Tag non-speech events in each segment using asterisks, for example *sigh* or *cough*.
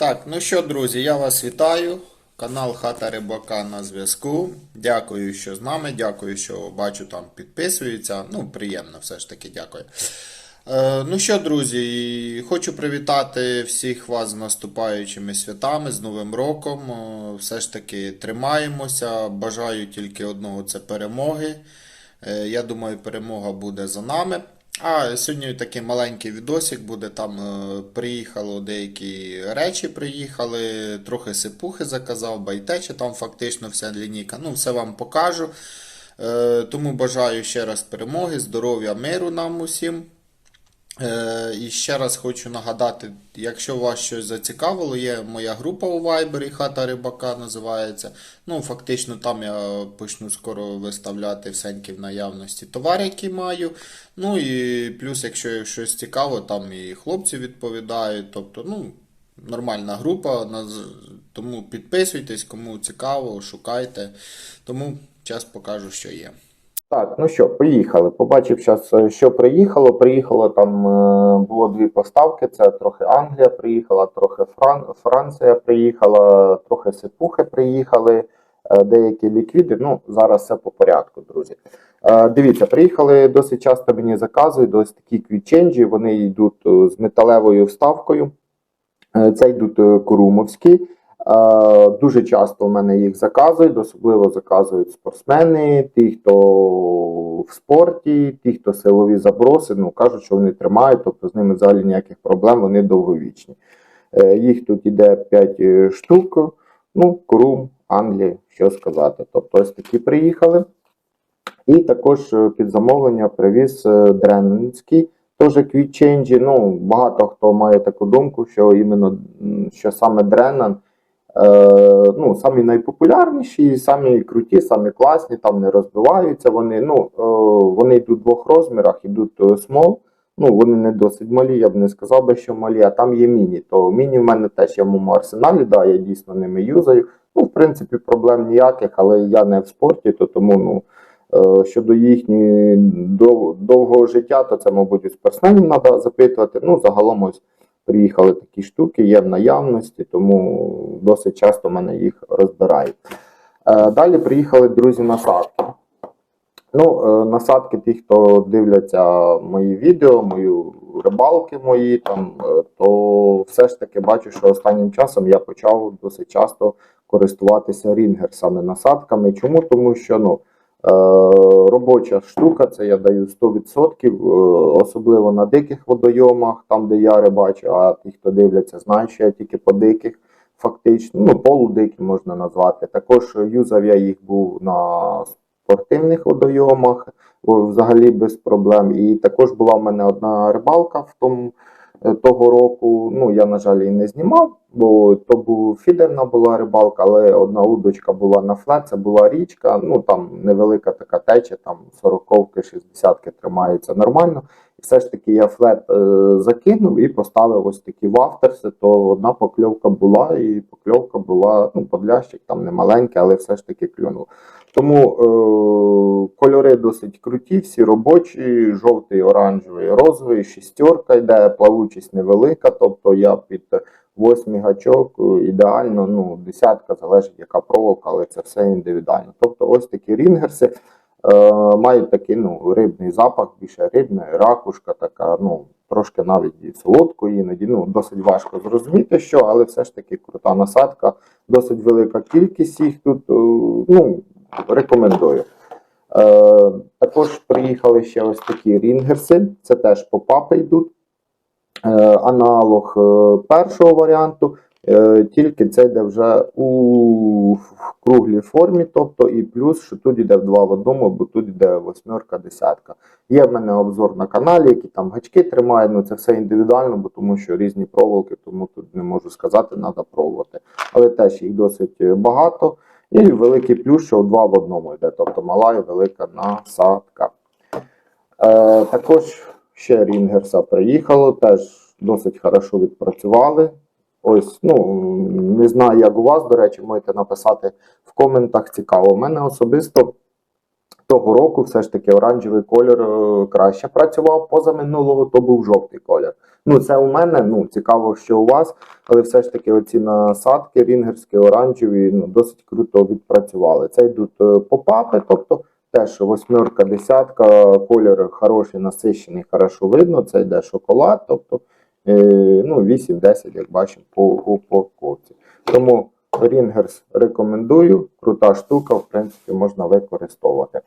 Так, ну що, друзі, я вас вітаю. Канал Хата Рибака на зв'язку. Дякую, що з нами. Дякую, що бачу там підписуються. Ну, приємно, все ж таки, дякую. Е, ну що, друзі, хочу привітати всіх вас з наступаючими святами, з Новим роком. Е, Все ж таки тримаємося. Бажаю тільки одного це перемоги. Е, Я думаю, перемога буде за нами. А сьогодні такий маленький відосик буде. Там е, приїхало деякі речі, приїхали, трохи сипухи заказав, байтече, там фактично вся лінійка. Ну, все вам покажу. Е, Тому бажаю ще раз перемоги, здоров'я, миру нам усім. Е, І ще раз хочу нагадати, якщо вас щось зацікавило, є моя група у Viber, хата рибака називається. Ну, фактично там я почну скоро виставляти всенькі в наявності товари, які маю. Ну і плюс, якщо щось цікаво, там і хлопці відповідають. Тобто, ну, нормальна група, тому підписуйтесь, кому цікаво, шукайте. Тому час покажу, що є. Так, ну що, поїхали. Побачив зараз, що приїхало. Приїхало там е, було дві поставки. Це трохи Англія приїхала, трохи Фран... Франція приїхала, трохи сипухи приїхали, е, деякі ліквіди. Ну, зараз все по порядку, друзі. Е, Дивіться, приїхали досить часто мені заказують ось такі квітченджі. Вони йдуть е, з металевою вставкою. Е, Це йдуть е, курумовські. Е, Дуже часто в мене їх заказують, особливо заказують спортсмени, ті, хто в спорті, ті, хто силові заброси, ну кажуть, що вони тримають, тобто з ними взагалі ніяких проблем, вони довговічні. Е, Їх тут іде 5 штук. Ну, Крум, Англія, що сказати. Тобто ось такі приїхали. І також е, під замовлення привіз е, Дренненський, теж квітченджі. Ну, багато хто має таку думку, що іменно що саме Дреннен е, ну, самі найпопулярніші, самі круті, самі класні, там не розбиваються. Вони ну, е, вони йдуть в двох розмірах, йдуть е, small, ну вони не досить малі, я б не сказав би, що малі, а там є міні. То міні в мене теж є в моєму арсеналі, да, я дійсно ними юзаю. Ну, в принципі, проблем ніяких, але я не в спорті, то тому ну. Е, Щодо їхньої довгого життя, то це, мабуть, у спортсменів треба запитувати. Ну, загалом ось приїхали такі штуки, є в наявності, тому досить часто мене їх розбирають. Е, Далі приїхали друзі насадки. Ну, е, насадки, ті, хто дивляться мої відео, мої рибалки мої, там, е, то все ж таки бачу, що останнім часом я почав досить часто користуватися рінгерсами насадками. Чому? Тому що ну, робоча штука, це я даю 100%, е, особливо на диких водойомах, там, де я рибачу, а ті, хто дивляться, знають, що я тільки по диких. Фактично, ну, полудикі можна назвати. Також юзав я їх був на спортивних водойомах, взагалі без проблем. І також була в мене одна рибалка в тому е, того року. Ну, я, на жаль, її не знімав, бо то був фідерна була рибалка, але одна удочка була на флет, це була річка. Ну там невелика така теча, там 40-ки, 60-ки тримаються нормально. Все ж таки я флет е, закинув і поставив ось такі вафтерси, то одна покльовка була, і покльовка була, ну, подлящик там не маленький, але все ж таки клюнув. Тому е, кольори досить круті, всі робочі, жовтий, оранжевий, розовий, шістерка йде, плавучість невелика, тобто я під восьмий гачок е, ідеально, ну, десятка, залежить яка проволока, але це все індивідуально. Тобто ось такі рінгерси мають такий ну, рибний запах, більше рибна, ракушка така, ну, трошки навіть і солодкої, іноді, ну, досить важко зрозуміти, що, але все ж таки крута насадка, досить велика кількість їх тут, е, ну, рекомендую. Е, також приїхали ще ось такі рінгерси, це теж попапи йдуть. Е, аналог е, першого варіанту, е, тільки це йде вже у круглій формі, тобто і плюс, що тут йде в два в одному, бо тут йде восьмерка, десятка. Є в мене обзор на каналі, які там гачки тримають, ну це все індивідуально, бо тому що різні проволоки, тому тут не можу сказати, треба пробувати. Але теж їх досить е, багато. І великий плюс, що два в одному йде, тобто мала і велика насадка. Е, також ще Рінгерса приїхало, теж досить хорошо відпрацювали. Ось, ну, не знаю, як у вас, до речі, можете написати в коментах цікаво. У мене особисто того року все ж таки оранжевий колір е, краще працював. Позаминулого то був жовтий колір. Ну, це у мене, ну цікаво, що у вас, але все ж таки оці насадки рінгерські, оранжеві, ну досить круто відпрацювали. Це йдуть е, попапи, тобто теж восьмерка, десятка, колір хороший, насищений, хорошо видно. Це йде шоколад, тобто ну, 8-10, як бачимо, по упаковці. Тому Рінгерс рекомендую, крута штука, в принципі, можна використовувати.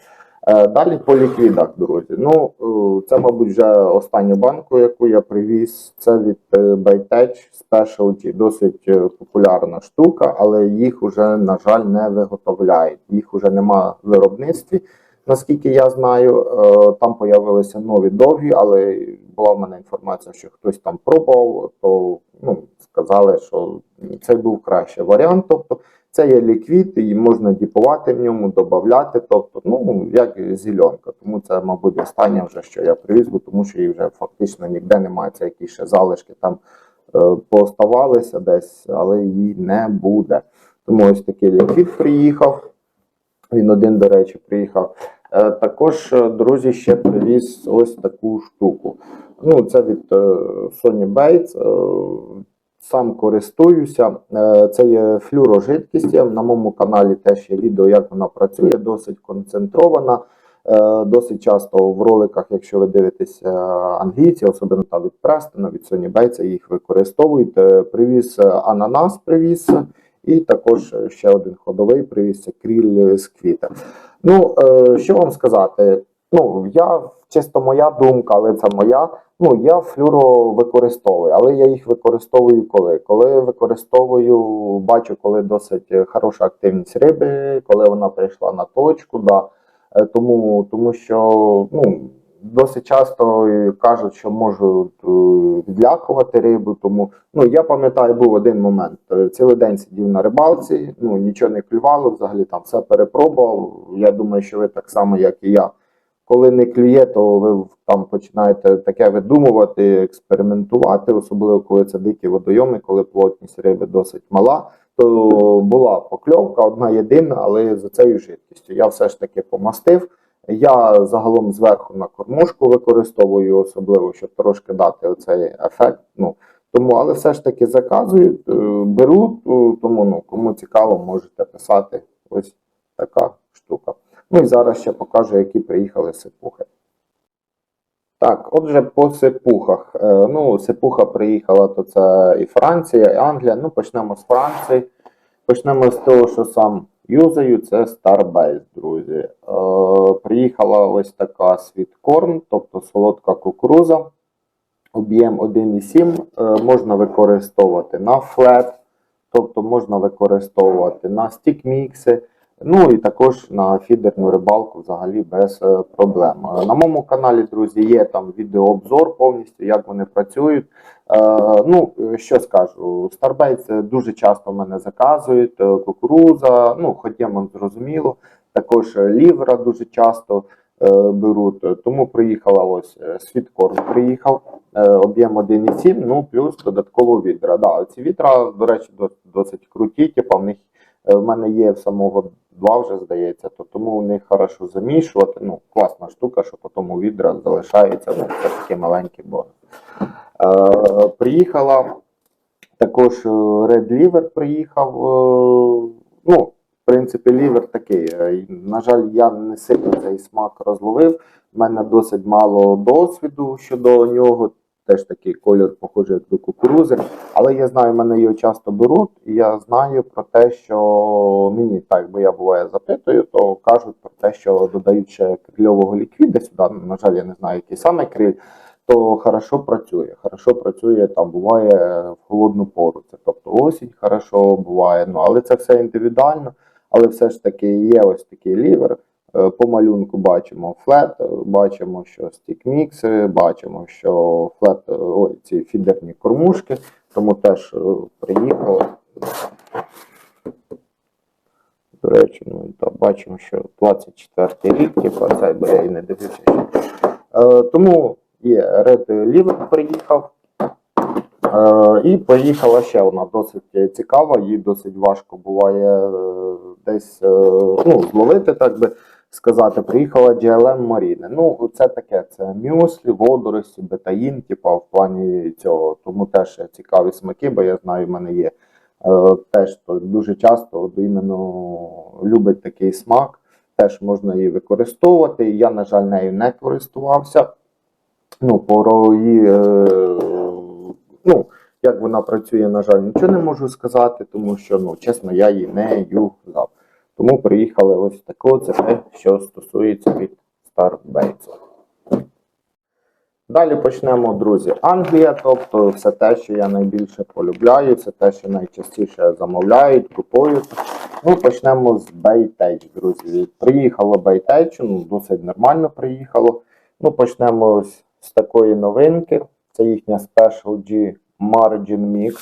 Е, Далі по ліквідах, друзі. Ну, е, це, мабуть, вже останню банку, яку я привіз. Це від е, Baytech Specialty. Досить е, популярна штука, але їх вже, на жаль, не виготовляють. Їх вже нема в виробництві. Наскільки я знаю, Е, там появилися нові довгі, але була в мене інформація, що хтось там пробував, то ну, сказали, що це був кращий варіант. Тобто це є ліквід, і можна діпувати в ньому, додати, тобто, ну, як зеленка. Тому це, мабуть, останнє вже, що я привіз, бо тому що її вже фактично ніде немає. Це якісь ще залишки там е, пооставалися десь, але її не буде. Тому ось такий ліквід приїхав. Він один, до речі, приїхав. Е, Також, е, друзі, ще привіз ось таку штуку. Ну, це від е, Sony Bates. Сам користуюся. Це є флюорожидкість. На моєму каналі теж є відео, як вона працює, досить концентрована. Досить часто в роликах, якщо ви дивитеся англійці, особливо там від Престона, від Sony Bates, їх використовують. Привіз ананас, привіз, і також ще один ходовий привіз це кріль з квіта. Ну, е, що вам сказати? Ну, я чисто моя думка, але це моя. Ну, я флюро використовую, але я їх використовую коли? Коли використовую, бачу, коли досить хороша активність риби, коли вона прийшла на точку. Да. Е, Тому, тому що ну, досить часто е, кажуть, що можуть е, відлякувати рибу. Тому ну, я пам'ятаю, був один момент. Е, Цілий день сидів на рибалці, ну нічого не клювало, взагалі там все перепробував. Я думаю, що ви так само, як і я. Коли не клює, то ви там починаєте таке видумувати, експериментувати, особливо коли це дикі водойоми, коли плотність риби досить мала. То була покльовка, одна єдина, але за цією жидкістю. Я все ж таки помастив. Я загалом зверху на кормушку використовую, особливо, щоб трошки дати оцей ефект. Ну, тому, але все ж таки заказують, е, беруть, е, тому ну, кому цікаво, можете писати. Ось така штука. Ну і зараз ще покажу, які приїхали сипухи. Так, отже, по сипухах. Е, Ну, сипуха приїхала, то це і Франція, і Англія. Ну, почнемо з Франції. Почнемо з того, що сам юзаю, це Starbase, друзі. Е, приїхала ось така світкорн, тобто солодка кукуруза. Об'єм 1,7 е, можна використовувати на флет, тобто можна використовувати на стікмікси. Ну і також на фідерну рибалку взагалі без е, проблем. Е, На моєму каналі, друзі, є там відеообзор повністю, як вони працюють. Е, ну, що скажу, Starbase дуже часто мене заказують, кукуруза, ну, ходімо, зрозуміло. Також лівра дуже часто беруть. Тому приїхала ось світкорм приїхав, об'єм 1,7, ну плюс додатково відра. Да, ці вітра, до речі, дос- досить круті, типу, в них В мене є в самого два вже здається, то тому у них хорошо замішувати. Ну, класна штука, що потім у відра залишається. Ну, це такий маленький бонус. Е, приїхала також е, Red Liver приїхав. е, Ну, в принципі, лівер такий. е, На жаль, я не сильно цей смак розловив. У мене досить мало досвіду щодо нього. Теж такий колір похожий як до кукурузи. Але я знаю, мене його часто беруть, і я знаю про те, що мені так, бо я буває запитую, то кажуть про те, що додають ще крильового ліквіда сюди. На жаль, я не знаю, який саме криль, то хорошо працює. Хорошо працює там, буває в холодну пору. Це тобто осінь хорошо буває. Ну але це все індивідуально. Але все ж таки є ось такий лівер. Е, По малюнку бачимо флет, е, бачимо, що стікмікси, бачимо, що флет, е, ой, ці фідерні кормушки, тому теж приїхали. До речі, ну і так, бачимо, що 24 рік, типу, цей бо я і не дивився. Е, тому є Red Liver приїхав. Е, і поїхала ще одна досить цікава, її досить важко буває десь е, ну, зловити, так би. Сказати, приїхала GLM Marine. Ну, це таке, це мюслі, водорості, бетаїн, типу, в плані цього. Тому теж цікаві смаки, бо я знаю, в мене є е, теж то дуже часто от, іменно любить такий смак. Теж можна її використовувати. Я, на жаль, нею не користувався. Ну, про її, е, ну, як вона працює, на жаль, нічого не можу сказати, тому що, ну, чесно, я її не юзав. Тому приїхали ось таке, це те, що стосується від Starbaits. Далі почнемо, друзі. Англія, тобто все те, що я найбільше полюбляю, це те, що найчастіше замовляють, купують. Ну, почнемо з Baytech, друзі. Приїхало Baytech, ну, досить нормально приїхало. Ну, почнемо ось з такої новинки. Це їхня Special G Margin Mix.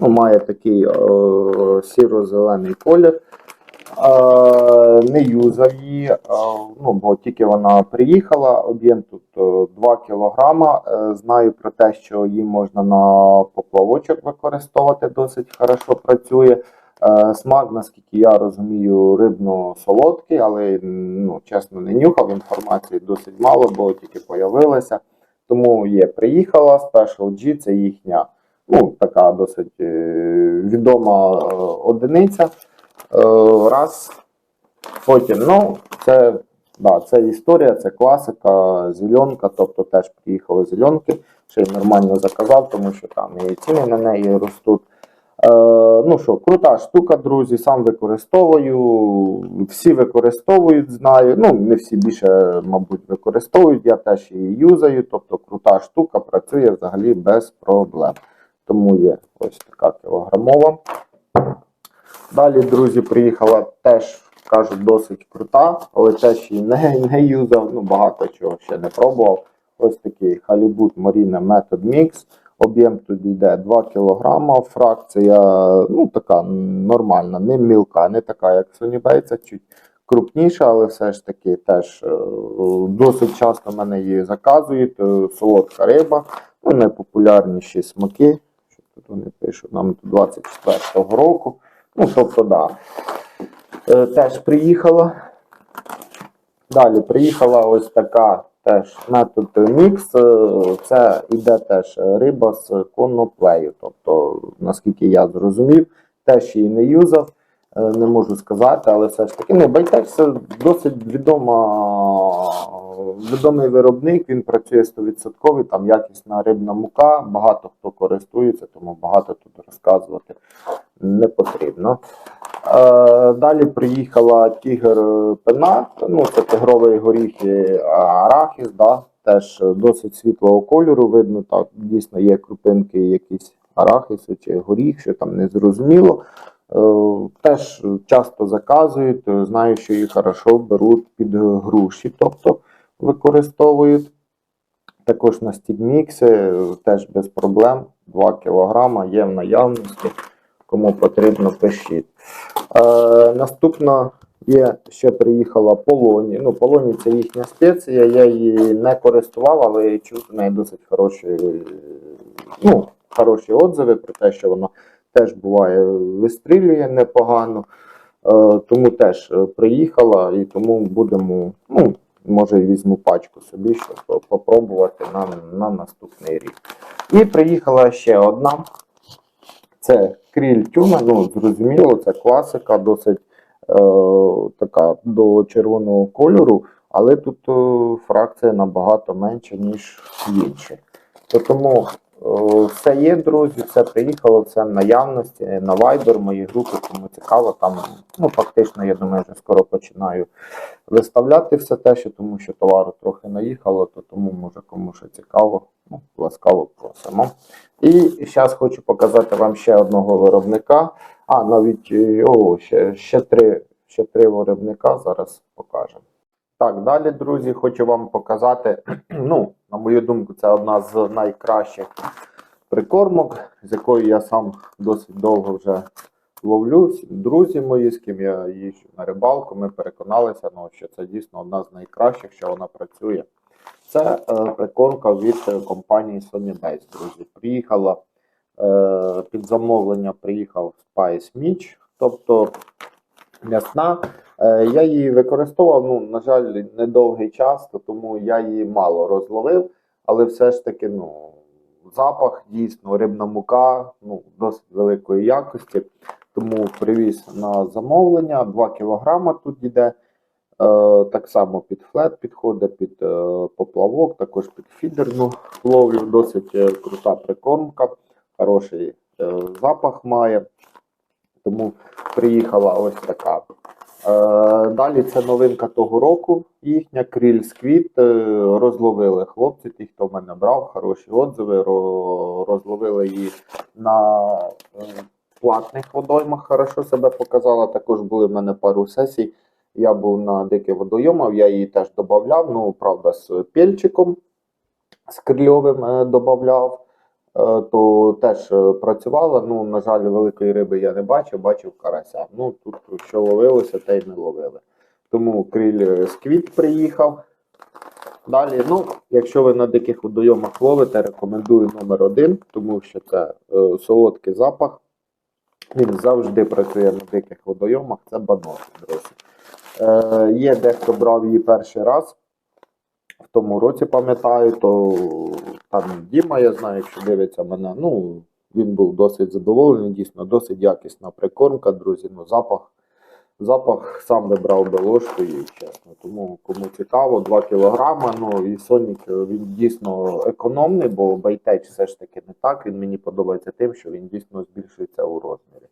Ну, має такий сіро-зелений колір. Е, не юзав її, е, ну, бо тільки вона приїхала. Об'єм тут е, 2 кг. Е, знаю про те, що її можна на поплавочок використовувати, досить хорошо працює. Смак, наскільки я розумію, рибно-солодкий, але ну, чесно не нюхав. Інформації досить мало, бо тільки появилася. Тому є, приїхала Special G, це їхня ну, така досить відома одиниця. Е, раз. Потім, ну, це, да, це історія, це класика, зеленка, тобто теж приїхали зеленки, ще й нормально заказав, тому що там і ціни на неї ростуть. Е, ну що, крута штука, друзі, сам використовую, всі використовують, знаю. Ну, не всі більше, мабуть, використовують, я теж її юзаю, тобто крута штука працює взагалі без проблем. Тому є ось така кілограмова. Далі, друзі, приїхала теж, кажуть, досить крута, але теж її не, не юзав, ну багато чого ще не пробував. Ось такий Halibut Marina Method Mix. Об'єм тут йде 2 кг, фракція ну, така нормальна, не мілка, не така, як Bates, чуть крупніша, але все ж таки теж е, досить часто мене її заказують. е, Солодка риба, ну, найпопулярніші смаки. Що тут вони пишуть? Нам 24-го року. Ну, тобто, да. Е, теж приїхала. Далі приїхала ось така теж метод мікс. Е, Це іде теж риба з коноплею. Тобто, наскільки я зрозумів, теж її не юзав, не можу сказати, але все ж таки. Ну, Байтеч це досить відома, відомий виробник, він працює 100%, там якісна рибна мука, багато хто користується, тому багато тут розказувати не потрібно. Е, Далі приїхала тігр пенат, ну це тигровий горіх і арахіс, да, теж досить світлого кольору. Видно, так дійсно є крупинки якісь арахісу чи горіх, що там не зрозуміло. Е, Теж часто заказують, е, знаю, що їх хорошо беруть під груші, тобто використовують. Також на стігмікси е, теж без проблем. 2 кг є в наявності. Кому потрібно, пишіть. Е, наступна є, ще приїхала Полоні. Ну, Полоні це їхня спеція. Я її не користував, але чув в неї досить хороші, ну, хороші отзиви про те, що вона теж буває вистрілює непогано. Е, тому теж е, приїхала і тому будемо, ну, може, візьму пачку собі, щоб попробувати на, на наступний рік. І приїхала ще одна. Це кріль тюна, ну зрозуміло, це класика, досить е, така до червоного кольору, але тут е, фракція набагато менша, ніж інші. То Тому все є, друзі, все приїхало, все в наявності. На Viber, мої групи, кому цікаво, там ну, фактично, я думаю, вже скоро починаю виставляти все те, що тому що товару трохи наїхало, то тому може кому що цікаво, ну, ласкаво просимо. І зараз хочу показати вам ще одного виробника. А, навіть о, ще, ще, три, ще три виробника зараз покажемо. Так, далі, друзі, хочу вам показати. *clears throat* Ну, на мою думку, це одна з найкращих прикормок, з якою я сам досить довго вже ловлю. Друзі мої, з ким я їжджу на рибалку, ми переконалися, ну, що це дійсно одна з найкращих, що вона працює. Це е, прикормка від компанії Sony Base, друзі. Приїхала е, під замовлення, приїхав Spice Mitch, тобто м'ясна. Е, Я її використовував, ну, на жаль, недовгий час, тому я її мало розловив, але все ж таки, ну, запах дійсно, рибна мука, ну, досить великої якості. Тому привіз на замовлення 2 кг тут йде. Е, так само під флет підходить, під е, поплавок, також під фідерну ловлю. Досить крута прикормка, хороший запах має. Тому приїхала ось така. Е, далі це новинка того року. Їхня кріль сквіт. Е, розловили хлопці, ті, хто мене брав, хороші отзиви. розловили її на е, платних водоймах, хорошо себе показала. Також були в мене пару сесій. Я був на диких водойомах, я її теж додавав, ну, правда, з пельчиком, з крильовим додавав. Е, то теж е, працювала. Ну, на жаль, великої риби я не бачив, бачив карася. Ну, тут що ловилося, те й не ловили. Тому криль е, сквіт приїхав. Далі, ну, якщо ви на диких водойомах ловите, рекомендую номер один, тому що це е, солодкий запах. Він завжди працює на диких водойомах, це баноси, друзі. Е, є дехто брав її перший раз. В тому році пам'ятаю, то там Діма, я знаю, якщо дивиться мене, ну він був досить задоволений, дійсно, досить якісна прикормка, друзі. Ну, запах, запах сам вибрав би ложкою, чесно. Тому кому цікаво, 2 кілограма. Ну і Сонік він дійсно економний, бо байтеч все ж таки не так. Він мені подобається тим, що він дійсно збільшується у розмірі.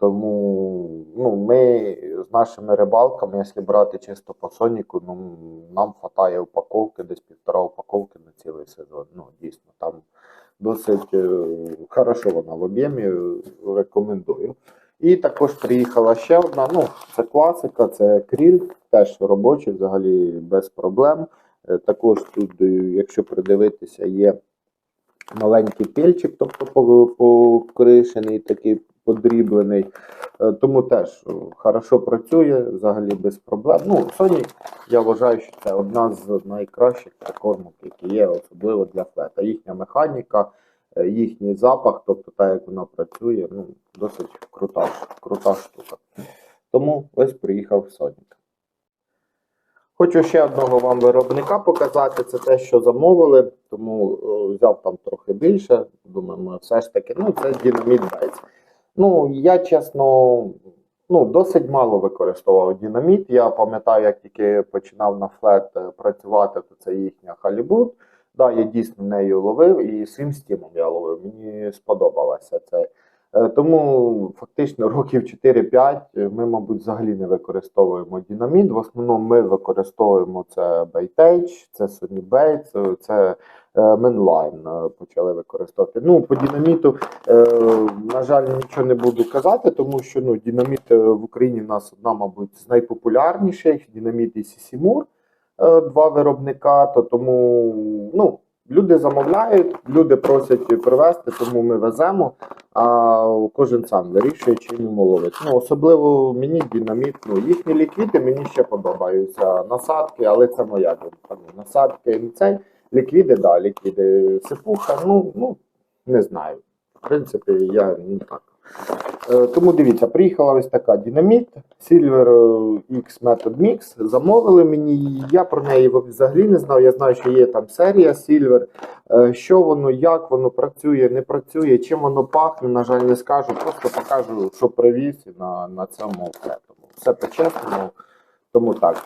Тому ну, ми з нашими рибалками, якщо брати чисто по соніку, ну, нам хватає упаковки, десь півтора упаковки на цілий сезон. Ну, дійсно, там досить е, хорошо вона в об'ємі, е, рекомендую. І також приїхала ще одна. Ну, це класика, це кріль, теж робочий, взагалі без проблем. Е, Також тут, якщо придивитися, є маленький пільчик, тобто покришений, такий подріблений. Е, Тому теж е, хорошо працює, взагалі без проблем. Ну, Sony, я вважаю, що це одна з найкращих прикормок, які є, особливо для флета. Їхня механіка, е, їхній запах, тобто та, як вона працює, ну, досить крута, крута штука. Тому ось приїхав Sonic. Хочу ще одного вам виробника показати. Це те, що замовили, тому взяв там трохи більше. Думаємо, все ж таки, ну це динаміт Бейтс. Ну, я чесно, ну, досить мало використовував динаміт. Я пам'ятаю, як тільки починав на флет е, працювати, то це їхня халібут. Да, я дійсно нею ловив і своїм стімом я ловив. Мені сподобалося це. Е, Тому фактично років 4-5 ми, мабуть, взагалі не використовуємо динаміт. В основному ми використовуємо це Baitage, це Baits, це Mainline е, почали використовувати. Ну, по динаміту, е, на жаль, нічого не буду казати, тому що ну, динаміт е, в Україні в нас одна, мабуть, з найпопулярніших. Динаміт і Сісімур, два виробника. То тому ну, люди замовляють, люди просять привезти, тому ми веземо. А кожен сам вирішує, чим йому ловити. Ну, особливо мені динаміт, ну, їхні ліквіди мені ще подобаються. Насадки, але це моя думка. Ну, насадки не цей. Ліквіди, да, ліквіди сипуха, ну, ну, не знаю. В принципі, я не так. Е, Тому дивіться, приїхала ось така динаміт, Silver е, X Method Mix. Замовили мені. Я про неї взагалі не знав. Я знаю, що є там серія Silver. Е, Що воно, як воно працює, не працює, чим воно пахне, на жаль, не скажу. Просто покажу, що привіз на, на цьому все. Все по-чесному. Тому так.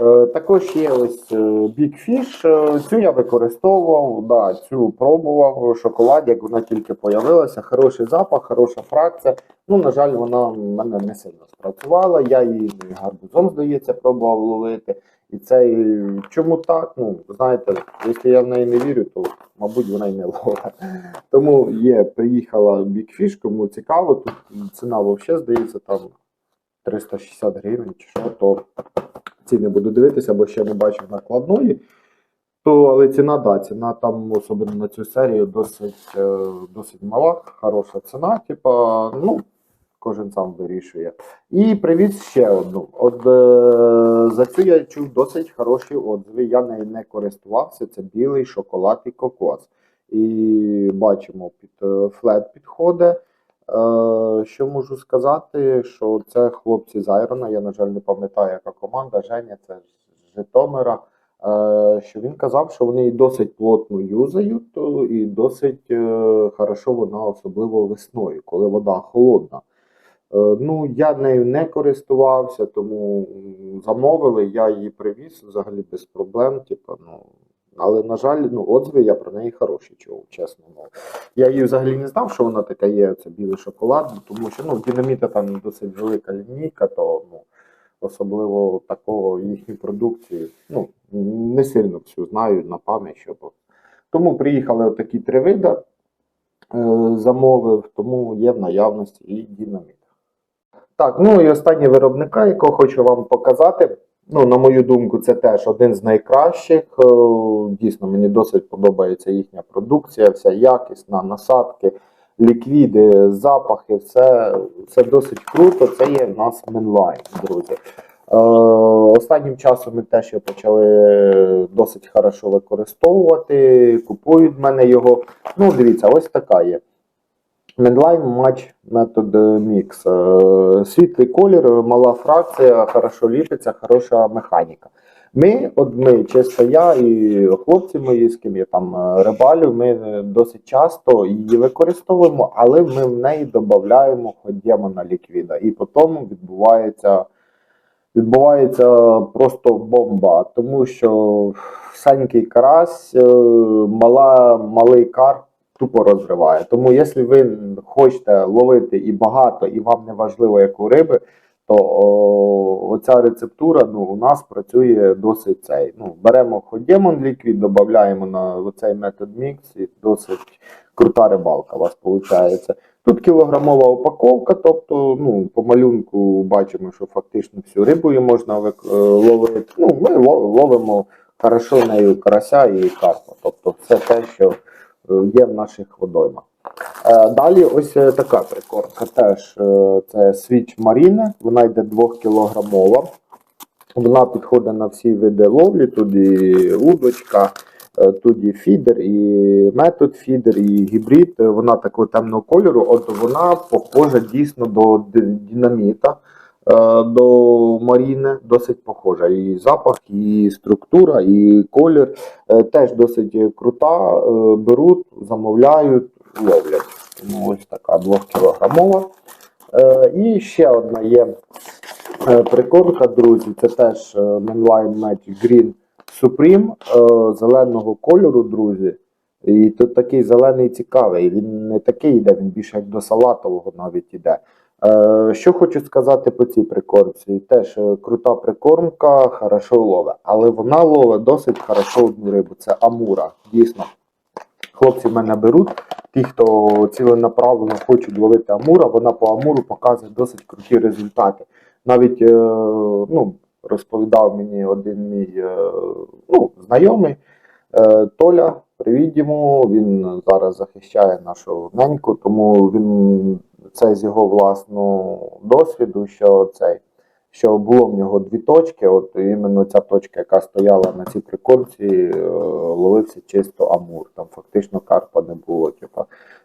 Е, також є ось е, Big Fish. Е, Цю я використовував, да, цю пробував шоколад, як вона тільки появилася. Хороший запах, хороша фракція. Ну, на жаль, вона в мене не сильно спрацювала. Я її гарбузом, здається, пробував ловити. І це чому так? Ну, знаєте, якщо я в неї не вірю, то мабуть вона й не ловить. Тому є, приїхала Big Fish, кому цікаво, тут ціна взагалі здається там 360 гривень чи що, то ціни буду дивитися, бо ще не бачив накладної. То, але ціна, да, ціна там, особливо на цю серію, досить, е, досить мала, хороша ціна, типа, ну, кожен сам вирішує. І привіз ще одну. От е, за цю я чув досить хороші отзиви. Я нею не користувався. Це білий шоколад і кокос. І бачимо, під е, флет підходить. Е, що можу сказати, що це хлопці з Айрона, я, на жаль, не пам'ятаю, яка команда, Женя, це з Житомира. Е, що він казав, що вони досить плотно юзають, і досить е, хорошо вона, особливо весною, коли вода холодна. Е, Ну, я нею не користувався, тому замовили, я її привіз взагалі без проблем. Типу, ну, але, на жаль, ну, отзиви я про неї хороші чув, чесно. Ну, я її взагалі не знав, що вона така є, це білий шоколад, тому що ну, динаміта там досить велика лінійка, то ну, особливо такого їхньої продукції, ну, не сильно всю знаю на пам'ять. Що... то. Тому приїхали отакі три види, е, замовив, тому є в наявності і динаміт. Так, ну і останній виробника, якого хочу вам показати. Ну, на мою думку, це теж один з найкращих. Е, Дійсно, мені досить подобається їхня продукція, вся якісна, насадки, ліквіди, запахи, все, все досить круто. Це є в нас Менлайн, друзі. Е, Останнім часом ми теж його почали досить хорошо використовувати. Купують в мене його. Ну, дивіться, ось така є. Медлайн матч метод мікс. Е, Світлий колір, мала фракція, хорошо ліпиться, хороша механіка. Ми, от ми, чисто я і хлопці мої, з ким я там е, рибалю, ми е, досить часто її використовуємо, але ми в неї додаємо хоч демона ліквіда. І потім відбувається, відбувається просто бомба, тому що санький карась, е, мала, малий карп тупо розриває. Тому, якщо ви хочете ловити і багато, і вам не важливо, яку риби, то о, оця рецептура ну, у нас працює досить цей. Ну, беремо ходемон ліквід, додаємо на цей метод мікс, і досить крута рибалка у вас виходить. Тут кілограмова упаковка, тобто ну, по малюнку бачимо, що фактично всю рибу можна е, ловити. Ну, ми ло- ловимо хорошо нею карася і карпа. Тобто все те, що є в наших водоймах. Е, Далі ось е, така прикормка. Теж е, це свіч Маріне, вона йде 2 кілограмова. Вона підходить на всі види ловлі, тут і удочка, е, тут фідер, і метод фідер, і гібрид. Е, Вона такого темного кольору, от вона похожа дійсно до динаміта, е, до Маріни, досить похожа. І запах, і структура, і колір е, теж досить крута. Е, Беруть, замовляють, ловлять. Тому ось така 2 кілограмова. Е, І ще одна є е, прикормка, друзі. Це теж е, Mainline Magic Green Supreme е, зеленого кольору, друзі. І тут такий зелений цікавий. Він не такий йде, він більше як до салатового навіть іде. Е, Що хочу сказати по цій прикормці? Теж е, крута прикормка, хорошо ловить. Але вона ловить досить хорошо одну рибу. Це амура. Дійсно. Хлопці мене беруть. Ті, хто ціленаправленно хочуть ловити амура, вона по амуру показує досить круті результати. Навіть е, ну, розповідав мені один мій ну, знайомий Толя. Привіт йому. Він зараз захищає нашу неньку, тому він це з його власного досвіду, що цей. Що було в нього дві точки, от іменно ця точка, яка стояла на цій прикормці, е, ловився чисто амур. Там фактично карпа не було. Типа.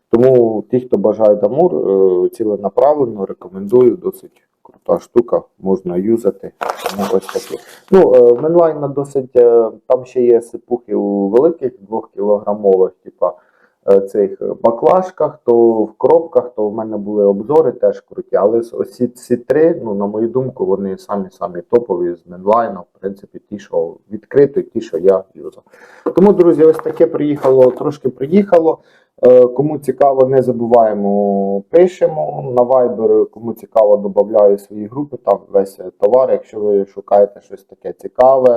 Тому ті, хто бажають амур, е, ціленаправленно рекомендую. Досить крута штука, можна юзати. Тому ось такі. Ну, е, Менлайна досить, там ще є сипухи у великих двохкілограмових, типа е, цих баклажках, то в коробках, то в мене були обзори теж круті. Але ось ці три, ну, на мою думку, вони самі-самі топові з Менлайна, в принципі, ті, що відкрито, ті, що я юзав. Тому, друзі, ось таке приїхало, трошки приїхало. Е, Кому цікаво, не забуваємо, пишемо на Viber. Кому цікаво, додаю свої групи. Там весь товар. Якщо ви шукаєте щось таке цікаве,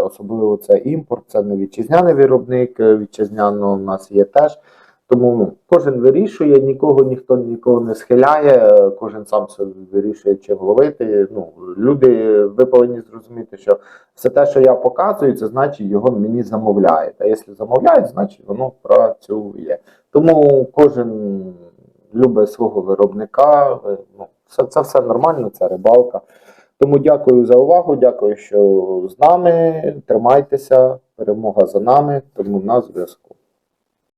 особливо це імпорт, це не вітчизняний виробник. е, Вітчизняно в нас є теж. Тому ну, кожен вирішує, нікого ніхто нікого не схиляє, е, кожен сам собі вирішує, чим ловити. Ну, люди, ви повинні зрозуміти, що все те, що я показую, це значить його мені замовляють. А якщо замовляють, значить воно працює. Тому кожен любить свого виробника. е, Ну, це, це все нормально, це рибалка. Тому дякую за увагу, дякую, що з нами. Тримайтеся, перемога за нами, тому на зв'язку.